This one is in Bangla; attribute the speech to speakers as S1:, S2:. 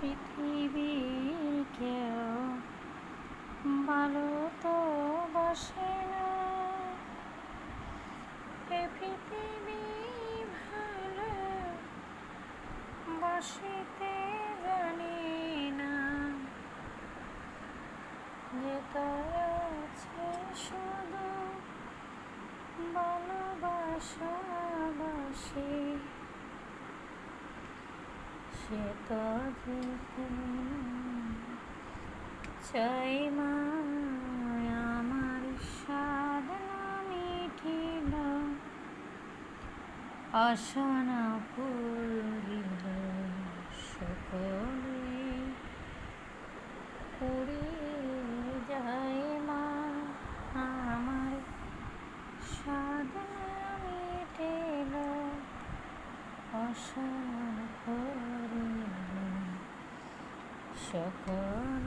S1: পৃথিবীর কেউ ভালো তো বসে না। এ পৃথিবী ভালো বসিতে জানি না। যে যেতায় আছে শুধু ভালোবাসাবাসি সে তো যেতে চাই আশানা পুরিল সকলে যায় মা আমার সাধনা মিটিল আশা সকল